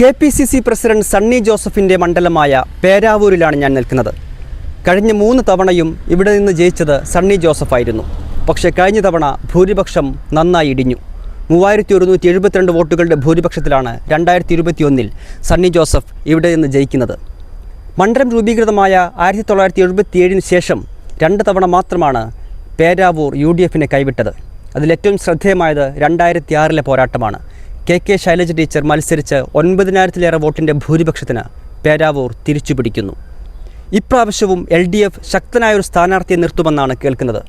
K P C C president Sunny ജോസഫിന്റെ മണ്ഡലമായ പേരാവൂരിലാണ് ഞാൻ നിൽക്കുന്നത്. കഴിഞ്ഞ മൂന്ന് തവണയും ഇവിടെ നിന്ന് ജയിച്ചത് സണ്ണി ജോസഫായിരുന്നു. പക്ഷേ കഴിഞ്ഞ തവണ ഭൂരിപക്ഷം നന്നായി ഇടിഞ്ഞു. മൂവായിരത്തി ഒരുന്നൂറ്റി എഴുപത്തിരണ്ട് വോട്ടുകളുടെ ഭൂരിപക്ഷത്തിലാണ് രണ്ടായിരത്തി ഇരുപത്തിയൊന്നിൽ സണ്ണി ജോസഫ് ഇവിടെ നിന്ന് ജയിക്കുന്നത്. മണ്ഡലം രൂപീകൃതമായ ആയിരത്തി തൊള്ളായിരത്തി എഴുപത്തിയേഴിന് ശേഷം രണ്ട് തവണ മാത്രമാണ് പേരാവൂർ യു ഡി എഫിനെ കൈവിട്ടത്. അതിലേറ്റവും ശ്രദ്ധേയമായത് രണ്ടായിരത്തി ആറിലെ പോരാട്ടമാണ്. കെ കെ ശൈലജ ടീച്ചർ മത്സരിച്ച് ഒൻപതിനായിരത്തിലേറെ വോട്ടിന്റെ ഭൂരിപക്ഷത്തിന് പേരാവൂർ തിരിച്ചു പിടിക്കുന്നു ഇപ്രാവശ്യവും എൽ ഡി എഫ് ശക്തനായൊരു സ്ഥാനാർത്ഥിയെ നിർത്തുമെന്നാണ് കേൾക്കുന്നത്.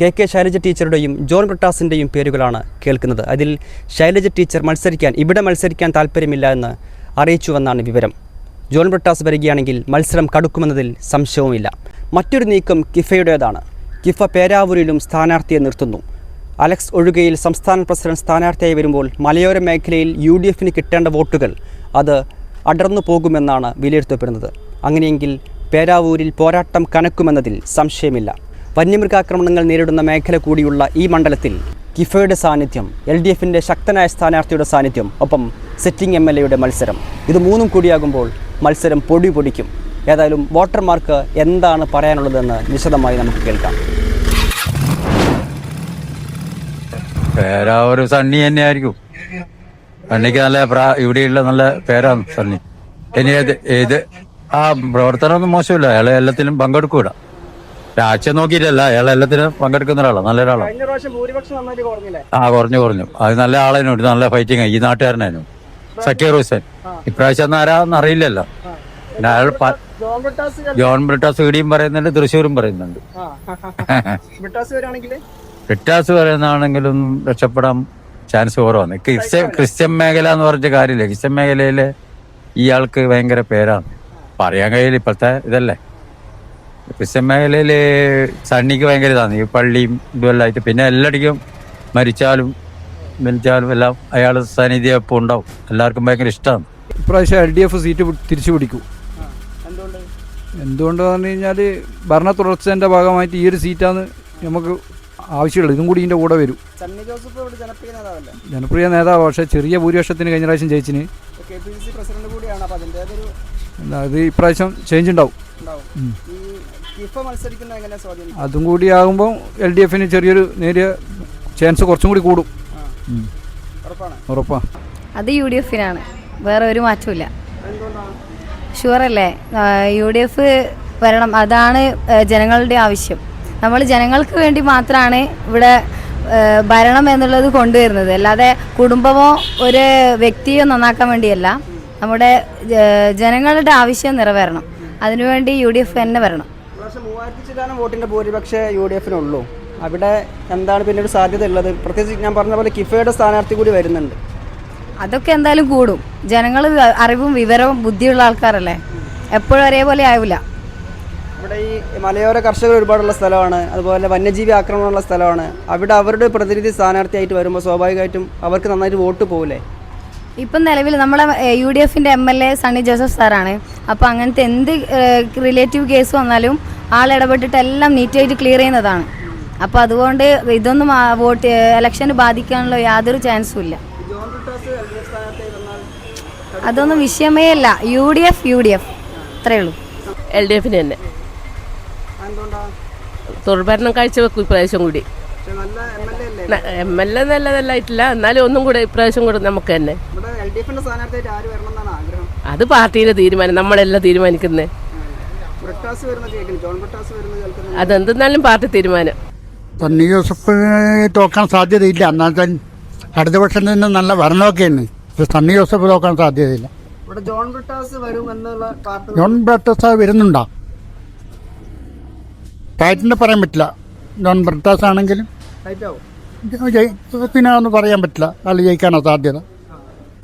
കെ കെ ശൈലജ ടീച്ചറുടെയും ജോൺ ബ്രിട്ടാസിന്റെയും പേരുകളാണ് കേൾക്കുന്നത്. അതിൽ ശൈലജ ടീച്ചർ മത്സരിക്കാൻ ഇവിടെ മത്സരിക്കാൻ താല്പര്യമില്ല എന്ന് അറിയിച്ചുവെന്നാണ് വിവരം. ജോൺ ബ്രിട്ടാസ് വരികയാണെങ്കിൽ മത്സരം കടുക്കുമെന്നതിൽ സംശയവുമില്ല. മറ്റൊരു നീക്കം കിഫയുടേതാണ്. കിഫ പേരാവൂരിലും സ്ഥാനാർത്ഥിയെ നിർത്തുന്നു. അലക്സ് ഒഴുകയിൽ സംസ്ഥാന പ്രസിഡന്റ് സ്ഥാനാർത്ഥിയായി വരുമ്പോൾ മലയോര മേഖലയിൽ യു ഡി എഫിന് കിട്ടേണ്ട വോട്ടുകൾ അത് അടർന്നു പോകുമെന്നാണ് വിലയിരുത്തപ്പെടുന്നത്. അങ്ങനെയെങ്കിൽ പേരാവൂരിൽ പോരാട്ടം കനക്കുമെന്നതിൽ സംശയമില്ല. വന്യമൃഗാക്രമണങ്ങൾ നേരിടുന്ന മേഖല കൂടിയുള്ള ഈ മണ്ഡലത്തിൽ കിഫയുടെ സാന്നിധ്യം എൽ ഡി എഫിന്റെ ശക്തനായ സ്ഥാനാർത്ഥിയുടെ സാന്നിധ്യം ഒപ്പം സിറ്റിംഗ് എം എൽ എയുടെ മത്സരം. ഇത് മൂന്നും കൂടിയാകുമ്പോൾ മത്സരം പൊടി പൊടിക്കും. ഏതായാലും വോട്ടർമാർക്ക് എന്താണ് പറയാനുള്ളതെന്ന് വിശദമായി നമുക്ക് കേൾക്കാം. പേരാ ഒരു സണ്ണി തന്നെ ആയിരിക്കും സണ്ണിക്ക് നല്ല പ്രാ- ഇവിടെയുള്ള നല്ല പേരാണ് സണ്ണി. ഇനി ഏത് ഏത്? ആ പ്രവർത്തനമൊന്നും മോശമില്ല. അയാളെ എല്ലാത്തിലും പങ്കെടുക്കൂല. രാഷ്ട്രീയം നോക്കിയിട്ടല്ല അയാൾ എല്ലാത്തിനും പങ്കെടുക്കുന്ന ഒരാളാണ് നല്ല ഒരാളാണ് ആ കുറഞ്ഞു കുറഞ്ഞു. അത് നല്ല ആളതിനുണ്ട് നല്ല ഫൈറ്റിംഗ് ഈ നാട്ടുകാരനായിരുന്നു. സക്കീർ ഹുസൈൻ. ഇപ്രാവശ്യം ഒന്നും ആരാന്ന് അറിയില്ലല്ലോ. പിന്നെ അയാൾ ജോൺ ബ്രിട്ടാസ് ഇടിയും പറയുന്നുണ്ട് തൃശ്ശൂരും പറയുന്നുണ്ട്. ബ്രിട്ടാസ് പറയുന്നതാണെങ്കിലും രക്ഷപ്പെടാൻ ചാൻസ് കുറവാണ്. ക്രിസ്ത്യൻ ക്രിസ്ത്യൻ മേഖല എന്ന് പറഞ്ഞ കാര്യമില്ല. ക്രിസ്ത്യൻ മേഖലയിൽ ഇയാൾക്ക് ഭയങ്കര പേരാണ്. പറയാൻ കഴിയില്ല ഇപ്പോഴത്തെ ഇതല്ലേ. ക്രിസ്ത്യൻ മേഖലയിൽ സണ്ണിക്ക് ഭയങ്കര ഇതാണ്. ഈ പള്ളിയും ഇതുമെല്ലാം ആയിട്ട് പിന്നെ എല്ലാടിക്കും മരിച്ചാലും മരിച്ചാലും എല്ലാം അയാൾ സാന്നിധ്യം എപ്പോൾ ഉണ്ടാവും. എല്ലാവർക്കും ഭയങ്കര ഇഷ്ടമാണ്. ഇപ്രാവശ്യം എൽ ഡി എഫ് സീറ്റ് തിരിച്ചു പിടിക്കും എന്തുകൊണ്ട്? എന്തുകൊണ്ട് പറഞ്ഞു കഴിഞ്ഞാൽ ഭരണ തുടർച്ചേന്റെ ഭാഗമായിട്ട് ഈ ഒരു സീറ്റാണ് നമുക്ക് ആവശ്യമുള്ളത് ഇതും കൂടി ഇതിന്റെ കൂടെ വരും. സണ്ണി ജോസഫ് ഇവിടെ ജനപ്രിയ ജനപ്രിയ നേതാവ് പക്ഷേ ചെറിയ ഭൂരിപക്ഷത്തിന് കഴിഞ്ഞ പ്രാവശ്യം ജയിച്ചിന്. അത് ഇപ്രാവശ്യം ചേഞ്ച് ഉണ്ടാവും. ഉണ്ടാവും. ഈ കിഫ മത്സരിക്കുന്ന എങ്ങനെ സ്വാധീനിക്കും അതും കൂടി ആകുമ്പോൾ എൽ ഡി എഫിന് ചെറിയൊരു നേരിയ ചാൻസ് കുറച്ചും കൂടി കൂടും. ഉറപ്പാ ഉറപ്പാണ്. ഉറപ്പാണ് അത് യു ഡി എഫിനാണ്. വേറെ ഒരു മാറ്റമില്ല എന്തുകൊണ്ടാണ്? ഷുവറല്ലേ യു ഡി എഫ് വരണം. അതാണ് ജനങ്ങളുടെ ആവശ്യം. നമ്മൾ ജനങ്ങൾക്ക് വേണ്ടി മാത്രമാണ് ഇവിടെ ഭരണം എന്നുള്ളത് കൊണ്ടുവരുന്നത്. അല്ലാതെ കുടുംബമോ ഒരു വ്യക്തിയോ നന്നാക്കാൻ വേണ്ടിയല്ല. നമ്മുടെ ജനങ്ങളുടെ ആവശ്യം നിറവേറണം. അതിനുവേണ്ടി യു ഡി എഫ് തന്നെ വരണം. മൂവായിരത്തി ചില്ലാനം വോട്ടിന്റെ ഭൂരിപക്ഷേ യു ഡി എഫിനുള്ളൂ അവിടെ എന്താണ് പിന്നെ ഒരു സാധ്യത ഉള്ളത്? പ്രത്യേകിച്ച് ഞാൻ പറഞ്ഞ പോലെ കിഫയുടെ സ്ഥാനാർത്ഥി കൂടി വരുന്നുണ്ട്. അതൊക്കെ എന്തായാലും കൂടും. ജനങ്ങൾ അറിവും വിവരവും ബുദ്ധിയുള്ള ആൾക്കാരല്ലേ? എപ്പോഴും ഒരേപോലെ ആവില്ല ഇവിടെ ഈ മലയോര കർഷകർ ഒരുപാടുള്ള സ്ഥലമാണ്. അതുപോലെ വന്യജീവി ആക്രമണമുള്ള സ്ഥലമാണ്. അവിടെ അവരുടെ പ്രതിനിധി സ്ഥാനാർത്ഥിയായിട്ട് വരുമ്പോൾ സ്വാഭാവികമായിട്ടും അവർക്ക് നന്നായിട്ട് വോട്ട് പോകില്ലേ ഇപ്പം നിലവിൽ നമ്മളെ യു ഡി എഫിന്റെ M L A Sunny Joseph സാറാണ്. അപ്പോൾ അങ്ങനത്തെ എന്ത് റിലേറ്റീവ് കേസ് വന്നാലും ആൾ ഇടപെട്ടിട്ട് എല്ലാം നീറ്റായിട്ട് ക്ലിയർ ചെയ്യുന്നതാണ്. അപ്പോൾ അതുകൊണ്ട് ഇതൊന്നും വോട്ട് ഇലക്ഷന് ബാധിക്കാനുള്ള യാതൊരു ചാൻസും ഇല്ല. അതൊന്നും വിഷയമേ അല്ല. U D F U D F. അത്രയേ ഉള്ളൂ. എൽ ഡി എഫിന് തന്നെ. തുടർഭരണം കാഴ്ചവെക്കും ഇപ്രാവശ്യം കൂടി. നല്ല എം എൽ എ നല്ല നല്ലതല്ലായിട്ടില്ല എന്നാലും ഒന്നും കൂടെ ഇപ്രാവശ്യം കൂടെ നമുക്ക് തന്നെ. അത് പാർട്ടിയുടെ തീരുമാനം. നമ്മളെല്ലാം തീരുമാനിക്കുന്നേ. അതെന്തെന്നാലും പാർട്ടി തീരുമാനം. സണ്ണി ജോസഫ് തോക്കാൻ സാധ്യതയില്ല. എന്നുവെച്ചാൽ അടുത്ത വർഷം തന്നെ നല്ല ഭരണമൊക്കെയാണ്. പക്ഷെ സണ്ണി ജോസഫ് തോക്കാൻ സാധ്യതയില്ല. ഇവിടെ ജോൺ ബ്രട്ടാസ് വരും എന്നുള്ള പാർട്ടി ജോൺ ബ്രിട്ടാസ് വരുന്നുണ്ടോ? ടൈറ്റിന് പറയാൻ പറ്റില്ല. നോൺ ബ്രിട്ടാസ് ആണെങ്കിലും. പിന്നെ ഒന്നും പറയാൻ പറ്റില്ല. ആൾ ജയിക്കാനോ സാധ്യത.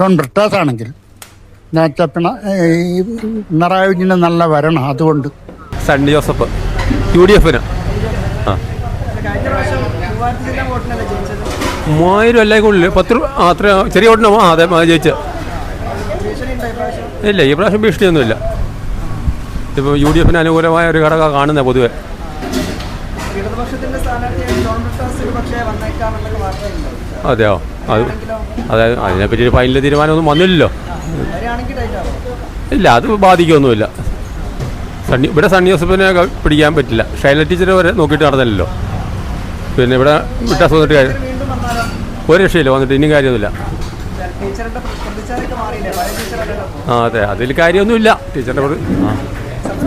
നോൺ ബ്രിട്ടാസ് ആണെങ്കിൽ ഞാൻ പിണ വിജയന് നല്ല വരണം അതുകൊണ്ട്. സണ്ണി ജോസഫ് യു ഡി എഫിന്. ആ. മൂവായിരം അല്ലേ കൂടുതൽ പത്ത് രൂപ ആ അത്ര ചെറിയ വോട്ടിന് ആ അതെ ജയിച്ച്. ഇല്ല ഈ പ്രാവശ്യം ഭീഷണിയൊന്നുമില്ല. ഇപ്പോൾ യു ഡി എഫിന് അനുകൂലമായ ഒരു ഘടകം കാണുന്നത് പൊതുവെ ഇടതുപക്ഷത്തിന്റെ സ്ഥാനാർത്ഥിയായിട്ട് ജോൺ ബ്രിട്ടാസ് ഒരു പക്ഷേ വന്നേക്കാം എന്നൊക്കെ വാർത്തയുണ്ട് അതെയോ? അത് അതായത് അതിനെപ്പറ്റി ഒരു ഫൈനൽ തീരുമാനമൊന്നും വന്നില്ലല്ലോ. ഇല്ല അത് ബാധിക്കൊന്നുമില്ല. സണ്ണി ഇവിടെ സണ്ണി ജോസഫിനെ പിടിക്കാൻ പറ്റില്ല. ഷൈല ടീച്ചറെ വരെ നോക്കിയിട്ട് നടന്നല്ലോ പിന്നെ ഇവിടെ വിട്ടാസ് വന്നിട്ട് കാര്യം ഒരു രക്ഷയില്ല വന്നിട്ട് ഇനിയും കാര്യമൊന്നുമില്ല. ആ അതെ. അതിൽ കാര്യമൊന്നുമില്ല. ടീച്ചറിന്റെ ആ.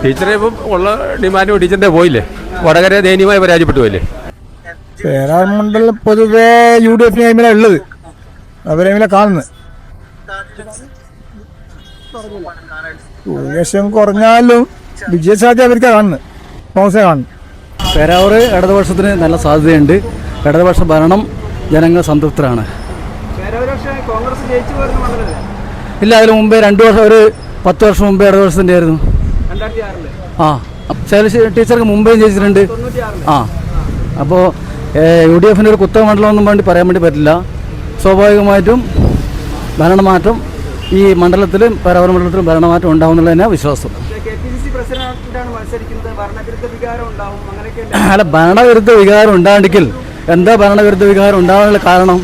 ടീച്ചറെ ഇപ്പം ഉള്ള ഡിമാൻഡ് ടീച്ചറിന്റെ പോയില്ലേ? വടകര ദയനീയമായി പരാജയപ്പെട്ടു പോയില്ലേ? പേരാമണ്ഡലം പൊതുവേ യു ഡി എഫിന് ടൈമിലാണ് ഉള്ളത് അവരെങ്ങനെ കാണുന്നത്. ഭൂരിപക്ഷം കുറഞ്ഞാലും വിജയസാധ്യത അവർക്ക് കാണുന്നത്. കോൺഗ്രസ് കാണുന്നു പേരാവൂർ ഇടതുപക്ഷത്തിന് നല്ല സാധ്യതയുണ്ട്. ഇടതുപക്ഷ ഭരണം ജനങ്ങൾ സംതൃപ്തരാണ്. ഇല്ല അതിന് മുമ്പേ രണ്ട് വർഷം ഒരു പത്ത് വർഷം മുമ്പേ ഇടതുപക്ഷത്തിന്റെ ആയിരുന്നു. ആ ശൈലജ ടീച്ചർക്ക് മുമ്പേയും ജയിച്ചിട്ടുണ്ട്. ആ അപ്പോൾ യു ഡി എഫിന്റെ ഒരു കുത്തക മണ്ഡലമൊന്നും വേണ്ടി പറയാൻ വേണ്ടി പറ്റില്ല. സ്വാഭാവികമായിട്ടും ഭരണമാറ്റം ഈ മണ്ഡലത്തിലും പരവര മണ്ഡലത്തിലും ഭരണമാറ്റം ഉണ്ടാവും എന്നുള്ളതന്നെ വിശ്വാസം. അല്ല ഭരണവിരുദ്ധ വികാരം ഉണ്ടാണ്ടെങ്കിൽ എന്താ ഭരണവിരുദ്ധ വികാരം ഉണ്ടാകാനുള്ള കാരണം?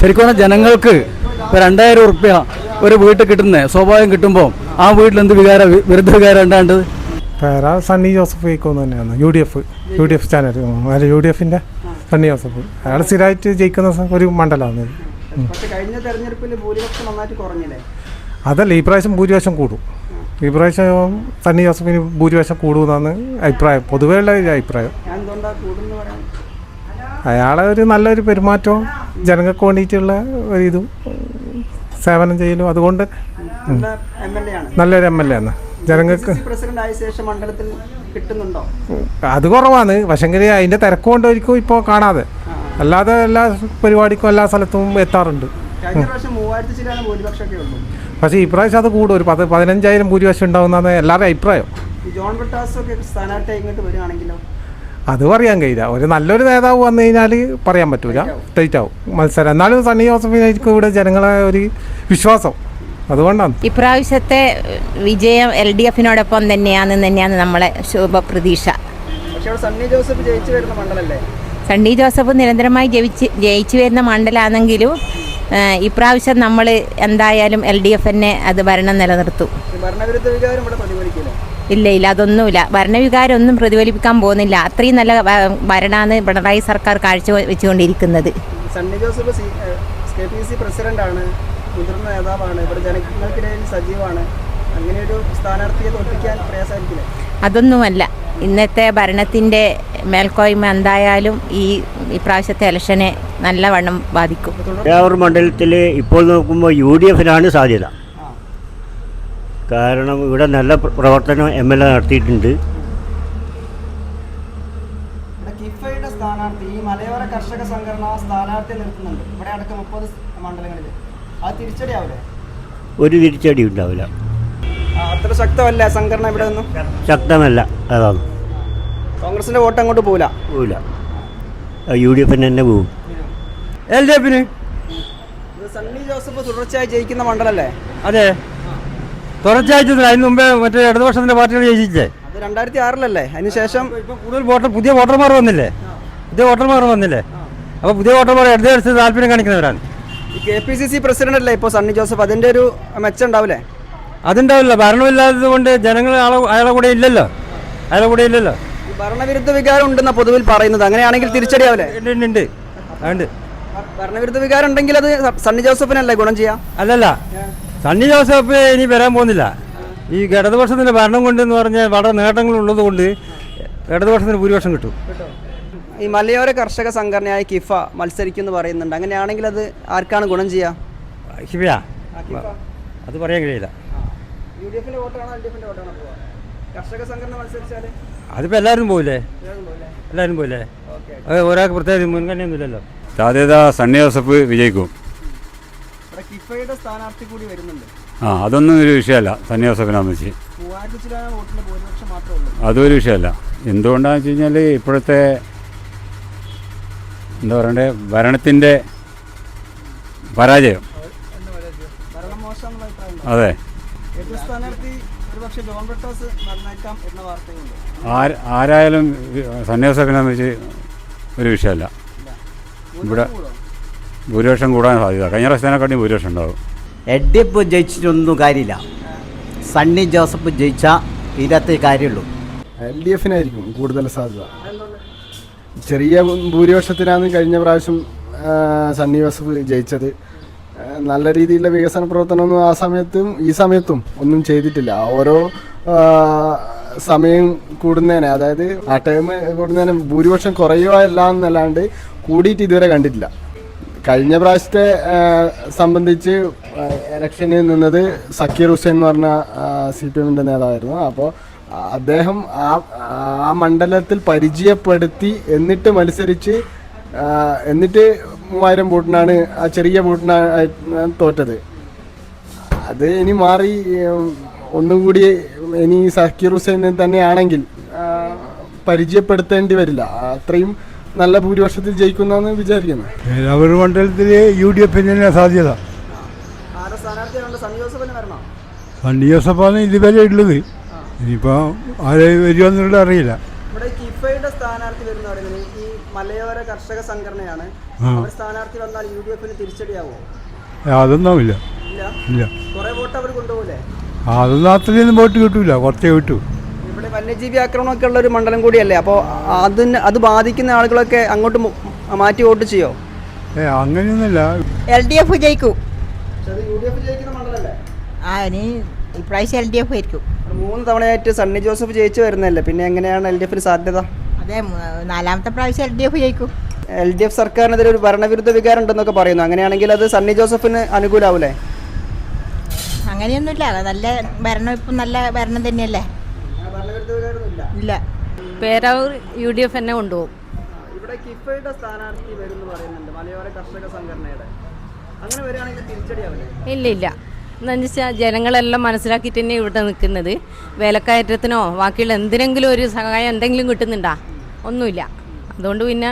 ശരിക്കും പറഞ്ഞാൽ ജനങ്ങൾക്ക് ഇപ്പോൾ രണ്ടായിരം ഉറുപ്പ്യ ഒരു വീട്ടിൽ കിട്ടുന്നേ? സ്വാഭാവികം കിട്ടുമ്പോൾ ആ വീട്ടിൽ എന്ത് വികാര വിരുദ്ധ വികാരം ഉണ്ടാണ്ടത് പേരാ സണ്ണി ജോസഫ് ജയിക്കുമെന്ന് തന്നെയാണ്. U D F U D F channel അല്ല യു ഡി എഫിന്റെ സണ്ണി ജോസഫ്. അയാൾ സ്ഥിരമായിട്ട് ജയിക്കുന്ന ഒരു മണ്ഡലമാണ്. കഴിഞ്ഞ തെരഞ്ഞെടുപ്പിൽ ഭൂരിപക്ഷം നന്നായിട്ട് കുറഞ്ഞില്ലേ? അതല്ല ഈ പ്രാവശ്യം ഭൂരിപക്ഷം കൂടും. ഈ പ്രാവശ്യം സണ്ണി ജോസഫിന് ഭൂരിപക്ഷം കൂടുമെന്നാണ് അഭിപ്രായം. പൊതുവെയുള്ള ഒരു അഭിപ്രായം. അയാളെ ഒരു നല്ലൊരു പെരുമാറ്റവും ജനങ്ങൾക്ക് വേണ്ടിയിട്ടുള്ള ഒരു ഇതും സേവനം ചെയ്യലും. അതുകൊണ്ട് നല്ലൊരു എം എൽ എ ആണ്. ജനങ്ങൾക്ക് അത് കുറവാണ്. പക്ഷെങ്കിൽ അതിന്റെ തിരക്കുകൊണ്ടായിരിക്കും ഇപ്പൊ ഇപ്പോൾ കാണാതെ അല്ലാതെ എല്ലാ പരിപാടിക്കും എല്ലാ സ്ഥലത്തും എത്താറുണ്ട്. പക്ഷേ ഈ പ്രാവശ്യം അത് കൂടും. ഒരു പത്ത് പതിനഞ്ചായിരം ഭൂരിപക്ഷം ഉണ്ടാവുന്നതാണ് എല്ലാവരുടെ അഭിപ്രായം. ജോൺ ബ്രിട്ടാസ് ഒക്കെ സ്ഥാനാർത്ഥി ഇങ്ങോട്ട് വരികയാണെങ്കിലോ അത് പറയാൻ കഴിയില്ല. ഒരു നല്ലൊരു നേതാവ് വന്നു കഴിഞ്ഞാൽ പറയാൻ പറ്റൂല. ടൈറ്റ് ആവും മത്സരം. എന്നാലും സണ്ണി ജോസഫിനായിരിക്കും ഇവിടെ ജനങ്ങളെ ഒരു വിശ്വാസം. അതുകൊണ്ടാണ്. ഇപ്രാവശ്യത്തെ വിജയം എൽ ഡി എഫിനോടൊപ്പം തന്നെയാണെന്ന് തന്നെയാണ് നമ്മളെ ശുഭപ്രതീക്ഷ. പക്ഷെ സണ്ണി ജോസഫ് ജയിച്ചു വരുന്ന മണ്ഡലല്ലേ? സണ്ണി ജോസഫ് നിരന്തരമായി ജയിച്ച് ജയിച്ചു വരുന്ന മണ്ഡലമാണെങ്കിലും ഇപ്രാവശ്യം നമ്മൾ എന്തായാലും എൽ ഡി എഫ് തന്നെ അത് ഭരണം നിലനിർത്തും. ഭരണവിരുദ്ധ വികാരം ഇവിടെ പ്രതിഫലിക്കില്ല? ഇല്ല ഇല്ല അതൊന്നുമില്ല. ഭരണവികാരം ഒന്നും പ്രതിഫലിപ്പിക്കാൻ പോകുന്നില്ല. അത്രയും നല്ല ഭരണമാണ് പിണറായി സർക്കാർ കാഴ്ച വെച്ചുകൊണ്ടിരിക്കുന്നത്. Sunny Joseph C K P C പ്രസിഡന്റാണ് മുതിർന്ന നേതാവാണ് ഇവിടെ ജനങ്ങൾക്കിടയിൽ സജീവമാണ്. അങ്ങനെ ഒരു സ്ഥാനാർത്ഥിയെ തോൽപ്പിക്കാൻ പ്രയാസമായിരിക്കില്ല? അതൊന്നുമല്ല. ഇന്നത്തെ ഭരണത്തിന്റെ മേൽക്കോയ്മ എന്തായാലും ഈ ഇപ്രാവശ്യത്തെ ഇലക്ഷനെ നല്ലവണ്ണം ബാധിക്കും. മണ്ഡലത്തിൽ ഇപ്പോൾ നോക്കുമ്പോൾ യു ഡി എഫിനാണ് സാധ്യത. കാരണം ഇവിടെ നല്ല പ്ര- പ്രവർത്തനം എം എൽ എ നടത്തിയിട്ടുണ്ട്. ഇവിടെ കിഫയുടെ സ്ഥാനാർത്ഥി ഈ മലയോര കർഷക സംഘടന സ്ഥാനാർത്ഥിയെ നിർത്തുന്നുണ്ട്. ഇവിടെ അടക്കം മുപ്പത് മണ്ഡലങ്ങളിൽ അത് തിരിച്ചടിയാവില്ലേ? ഒരു തിരിച്ചടി ഉണ്ടാവില്ല. അത്ര ശക്തമല്ല സംഘടന ഇവിടെ ഒന്നും ശക്തമല്ല അതാണ് കോൺഗ്രസിന്റെ വോട്ട് അങ്ങോട്ട് പോവില്ല? പോവില്ല. യു ഡി എഫിന് തന്നെ പോകും എൽ ഡി എഫിന്? സണ്ണി ജോസഫ് തുടർച്ചയായി ജയിക്കുന്ന മണ്ഡലല്ലേ? അതെ. തുടർച്ചയായിട്ട് അതിന് മുമ്പേ മറ്റേ ഇടതുപക്ഷത്തിന്റെ പാർട്ടികൾ ജയിച്ചില്ലേ? അത് രണ്ടായിരത്തി ആറിലല്ലേ അതിനുശേഷം ഇപ്പൊ കൂടുതൽ വോട്ടർ പുതിയ വോട്ടർമാർ വന്നില്ലേ? പുതിയ വോട്ടർമാർ വന്നില്ലേ? അപ്പൊ പുതിയ വോട്ടർമാർ ഇടതുപക്ഷ താല്പര്യം കാണിക്കുന്നവരാണ്. K P C C president അല്ലേ ഇപ്പോൾ സണ്ണി ജോസഫ്? അതിന്റെ ഒരു മെച്ചം ഉണ്ടാവില്ലേ അതുണ്ടാവില്ല. ഭരണമില്ലാത്തത് കൊണ്ട് ജനങ്ങൾ അയാളെ കൂടെ ഇല്ലല്ലോ. അയാളെ കൂടെ ഇല്ലല്ലോ. ഭരണവിരുദ്ധ വികാരം ഉണ്ടെന്ന പൊതുവിൽ പറയുന്നത് അങ്ങനെയാണെങ്കിൽ തിരിച്ചടിയാവില്ലേ ഉണ്ട് ഉണ്ട് ഉണ്ട്. ഭരണവിരുദ്ധ വികാരം ഉണ്ടെങ്കിൽ അത് സണ്ണി ജോസഫിനല്ലേ ഗുണം ചെയ്യാം? അല്ലല്ല. സണ്ണി ജോസഫ് ഇനി വരാൻ പോകുന്നില്ല. ഈ ഇടതുപക്ഷത്തിന്റെ ഭരണം കൊണ്ട് എന്ന് പറഞ്ഞാൽ വളരെ നേട്ടങ്ങൾ ഉള്ളത് കൊണ്ട് ഇടതുപക്ഷത്തിന് ഭൂരിപക്ഷം കിട്ടും. ഈ മലയോര കർഷക സംഘടനയായ കിഫ മത്സരിക്കുമെന്ന് പറയുന്നുണ്ട്. അങ്ങനെയാണെങ്കിൽ അത് ആർക്കാണ് ഗുണം ചെയ്യാ? ശിവയാ അത് പറയാൻ കഴിയില്ല. യു ഡി എഫിന്റെ വോട്ടാണോ എൽ ഡി എഫിന്റെ വോട്ടാണോ പോവുക കർഷക സംഘടന മത്സരിച്ചാൽ അതിപ്പോൾ എല്ലാവരും പോയില്ലേ? എല്ലാവരും പോയില്ലേ? ഒരാൾക്ക് പ്രത്യേകിച്ച് മുൻഗണനയൊന്നുമില്ലല്ലോ. സാധ്യത സണ്ണി ജോസഫ് വിജയിക്കും. കിഫയുടെ സ്ഥാനാർത്ഥി കൂടി വരുന്നുണ്ട്. ആ അതൊന്നും ഒരു വിഷയമല്ല സണ്ണി ജോസഫിനാന്ന് വെച്ച് മൂവായിരത്തി ചില വോട്ടിന്റെ ഉള്ളൂ. അതും ഒരു വിഷയമല്ല. എന്തുകൊണ്ടാണെന്ന് വെച്ച് കഴിഞ്ഞാൽ ഇപ്പോഴത്തെ എന്താ പറയണ്ടേ ഭരണത്തിന്റെ പരാജയം. അതെ. ആരായാലും സണ്ണി ജോസഫിനാന്ന് വെച്ച് ഒരു വിഷയമല്ല. ഇവിടെ ഭൂരിപക്ഷം കൂടാൻ സാധ്യത. കഴിഞ്ഞ പ്രാവശ്യത്തിനെക്കാട്ടിയും ഭൂരിപക്ഷം ഉണ്ടാവും. എൽ ഡി എഫ് ജയിച്ചിട്ടൊന്നും കാര്യമില്ല. സണ്ണി ജോസഫ് ജയിച്ചാൽ ഇതിനകത്ത് കാര്യമുള്ളൂ. എൽ ഡി എഫിനായിരിക്കും കൂടുതൽ സാധ്യത. ചെറിയ ഭൂരിപക്ഷത്തിനാണ് കഴിഞ്ഞ പ്രാവശ്യം സണ്ണി ജോസഫ് ജയിച്ചത്. നല്ല രീതിയിലുള്ള വികസന പ്രവർത്തനമൊന്നും ആ സമയത്തും ഈ സമയത്തും ഒന്നും ചെയ്തിട്ടില്ല. ഓരോ സമയം കൂടുന്നതിനെ അതായത് ആ ടൈം കൂടുന്നതിന് ഭൂരിപക്ഷം കുറയുകയല്ല എന്നല്ലാണ്ട് കൂടിയിട്ട് ഇതുവരെ കണ്ടിട്ടില്ല. കഴിഞ്ഞ പ്രാവശ്യത്തെ സംബന്ധിച്ച് ഇലക്ഷനിൽ നിന്നത് സക്കീർ ഹുസൈൻ എന്ന് പറഞ്ഞ സി പി എമ്മിന്റെ നേതാവായിരുന്നു. അപ്പോൾ അദ്ദേഹം ആ ആ മണ്ഡലത്തിൽ പരിചയപ്പെടുത്തി എന്നിട്ട് മത്സരിച്ച് എന്നിട്ട് മൂവായിരം വോട്ടിനാണ് ആ ചെറിയ വോട്ടിനാണ് തോറ്റത്. അത് ഇനി മാറി ഒന്നും കൂടി ഇനി സക്കീർ ഹുസൈൻ തന്നെയാണെങ്കിൽ പരിചയപ്പെടുത്തേണ്ടി വരില്ല. അത്രയും നല്ല ഭൂരിപക്ഷത്തിൽ ജയിക്കുന്നാണ് വിചാരിക്കുന്നത് പേരാവൂർ മണ്ഡലത്തിൽ യു ഡി എഫിന് സാധ്യത. സണ്ണി ജോസഫാണ് ഇതുവരെ ഉള്ളത്. ഇനിയിപ്പോൾ ആരെ വരുമെന്നുള്ളത് അറിയില്ല. ഇവിടെ കിഫയുടെ സ്ഥാനാർത്ഥി വരുന്ന പറയുന്നത് ഈ മലയോര കർഷക സംഘടനയാണ്. ആ. അവർ സ്ഥാനാർത്ഥി വന്നാൽ യു ഡി എഫിന് തിരിച്ചടിയാവോ അതൊന്നുമില്ല ഇല്ല? കുറേ വോട്ട് അവർ കൊണ്ടുപോകില്ലേ അതൊന്നും അത്രയൊന്നും വോട്ട് കിട്ടൂല. കുറച്ചേ കിട്ടൂ. വന്യജീവി ആക്രമണമൊക്കെ ഉള്ള ഒരു മണ്ഡലം കൂടിയല്ലേ? അപ്പോൾ അതിന് അത് ബാധിക്കുന്ന ആളുകളൊക്കെ അങ്ങോട്ട് മാറ്റി വോട്ട് ചെയ്യോ? ഏ അങ്ങനെയൊന്നുമില്ല. എൽ ഡി എഫ് ജയിക്കും. ആ ഇനി ഇപ്രാവശ്യം എൽ ഡി എഫ് ആയിരിക്കും. മൂന്ന് തവണയായിട്ട് സണ്ണി ജോസഫ് ജയിച്ചു വരുന്നല്ലേ പിന്നെ എങ്ങനെയാണ് എൽ ഡി എഫിന് സാധ്യത? അതെ നാലാമത്തെ പ്രാവശ്യം എൽ ഡി എഫ് ജയിക്കും. എൽ ഡി എഫ് സർക്കാരിനെതിരെ ഒരു ഭരണവിരുദ്ധ വികാരം ഉണ്ടെന്നൊക്കെ പറയുന്നു. അങ്ങനെയാണെങ്കിൽ അത് സണ്ണി ജോസഫിന് അനുകൂലാവൂലേ? അങ്ങനെയൊന്നുമില്ല. നല്ല ഭരണം ഇപ്പം നല്ല ഭരണം തന്നെയല്ലേ? ഇല്ല. പേരാവൂർ യു ഡി എഫ് എന്നെ കൊണ്ടുപോകും. ഇവിടെ കിഫയുടെ സ്ഥാനാർത്ഥി വരുന്നു പറയുന്നുണ്ട്. മലയോര കർഷക സംഘടനയുടെ. അങ്ങനെ വരികയാണെങ്കിൽ തിരിച്ചടിയാവില്ലേ ഇല്ല ഇല്ല. എന്താണെന്ന് വെച്ചാൽ ജനങ്ങളെല്ലാം മനസ്സിലാക്കിയിട്ട് തന്നെ ഇവിടെ നിൽക്കുന്നത്. വേലക്കയറ്റത്തിനോ ബാക്കിയുള്ള എന്തിനെങ്കിലും ഒരു സഹായം എന്തെങ്കിലും കിട്ടുന്നുണ്ടാ? ഒന്നുമില്ല. അതുകൊണ്ട് പിന്നെ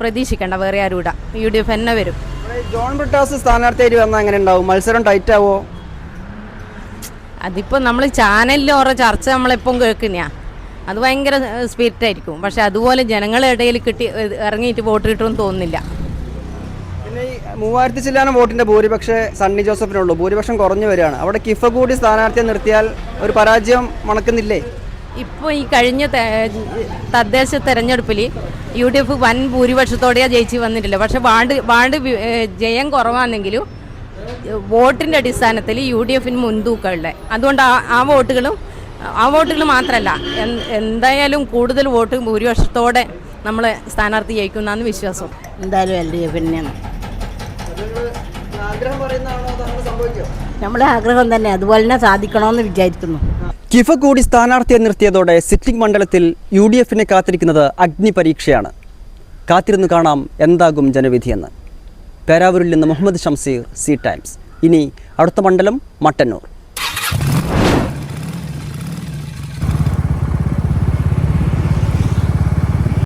പ്രതീക്ഷിക്കണ്ട വേറെ ആരും ഇടാം യു ഡി എഫ് തന്നെ വരും. ജോൺ ബ്രിട്ടാസ് സ്ഥാനാർത്ഥിയായിട്ട് വന്നാൽ എങ്ങനെ ഉണ്ടാവും? മത്സരം ടൈറ്റ് ആവോ? അതിപ്പോൾ നമ്മൾ ചാനലിൽ ഓരോ ചർച്ച നമ്മളെപ്പം കേൾക്കുന്നയാ. അത് ഭയങ്കര സ്പിരിറ്റ് ആയിരിക്കും. പക്ഷെ അതുപോലെ ജനങ്ങളുടെ ഇടയിൽ കിട്ടി ഇറങ്ങിയിട്ട് വോട്ട് കിട്ടുമെന്ന് തോന്നുന്നില്ല. പിന്നെ ഈ മൂവായിരത്തി ചില്ലാനം വോട്ടിന്റെ ഭൂരിപക്ഷം സണ്ണി ജോസഫിനുള്ളൂ. ഭൂരിപക്ഷം കുറഞ്ഞു വരികയാണ്. അവിടെ കിഫ കൂടി സ്ഥാനാർത്ഥിയെ നിർത്തിയാൽ ഒരു പരാജയം മണക്കുന്നില്ലേ? ഇപ്പോൾ ഈ കഴിഞ്ഞ തദ്ദേശ തെരഞ്ഞെടുപ്പിൽ യു ഡി എഫ് വൻ ഭൂരിപക്ഷത്തോടെയാണ് ജയിച്ച് വന്നിട്ടില്ല. പക്ഷെ വാർഡ് വാർഡ് ജയം കുറവാണെങ്കിലും വോട്ടിന്റെ അടിസ്ഥാനത്തിൽ യു ഡി എഫിന് മുൻതൂക്കമുള്ളത്. അതുകൊണ്ട് ആ ആ വോട്ടുകളും ആ വോട്ടുകൾ മാത്രമല്ല എന്തായാലും കൂടുതൽ വോട്ട് ഭൂരിപക്ഷത്തോടെ നമ്മൾ സ്ഥാനാർത്ഥി ജയിക്കുന്നാന്ന് വിശ്വാസം. എന്തായാലും എൽ ഡി എഫ് തന്നെയാണ്. നമ്മുടെ ആഗ്രഹം തന്നെ അതുപോലെ തന്നെ സാധിക്കണമെന്ന് വിചാരിക്കുന്നു. കിഫ കൂടി സ്ഥാനാർത്ഥിയെ നിർത്തിയതോടെ സിറ്റിംഗ് മണ്ഡലത്തിൽ യു ഡി എഫിനെ കാത്തിരിക്കുന്നത് അഗ്നി പരീക്ഷയാണ് കാത്തിരുന്നു കാണാം എന്താകും ജനവിധിയെന്ന്. പേരാവൂരിൽ നിന്ന് മുഹമ്മദ് ഷംസീർ സി ടൈംസ്. ഇനി അടുത്ത മണ്ഡലം മട്ടന്നൂർ.